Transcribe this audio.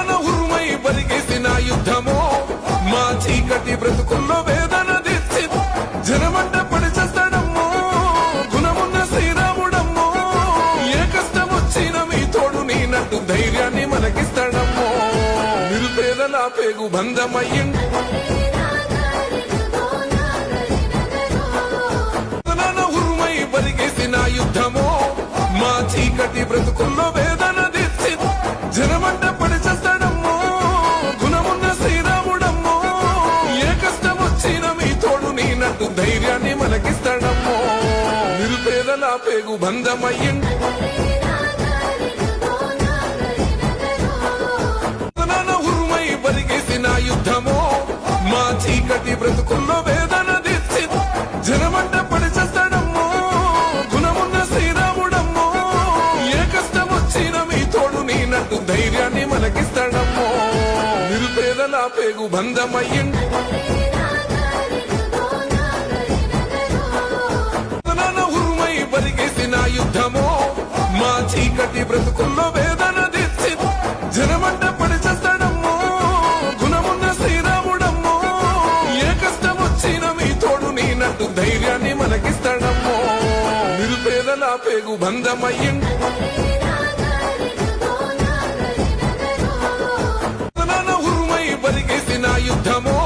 నాన్న ఉరుమై బలిగేసిన యుద్ధమో. మా చీకటి బ్రతుకుల్లో వేదన తెచ్చి జనమంట పడిచేస్తాడమ్మో గుణమున్న శ్రీరాముడమ్మో. ఏ కష్టం వచ్చిన మీ తోడు నీ ధైర్యాన్ని మనకిస్తాడమ్మో. నిరుపేదల పేగు బంధమయ్యిండు. ఉరుమై బలిగేసిన యుద్ధమో. మా చీకటి బ్రతుకుల్లో వేద పేదల పేగు బంధమయ్యిండు ఉరుమై బలిగేసిన యుద్ధమో మా చీకటి బ్రతుకుల్లో వేదన తెచ్చి జనమంట పడిచేస్తాడమ్మో గుణమున్న శ్రీరాముడమ్మో ఏ కష్టం వచ్చిన మీ తోడు నీ నట్టు ధైర్యాన్ని మనకిస్తాడమ్మో. నిరుపేదల పేగు బంధమయ్యిండు చీకటి బ్రతుకుల్లో వేదన తెచ్చి జనమంట పడి చేస్తాడమ్మో గుణమున్న శ్రీరాముడమ్మో. ఏ కష్టం వచ్చిన మీ తోడు నీ ధైర్యాన్ని మనకిస్తాడమ్మో. నిరుపేదల పేగు బంధమయ్యిండు. నాన్న ఉరుమై బలిగేసిన యుద్ధమో.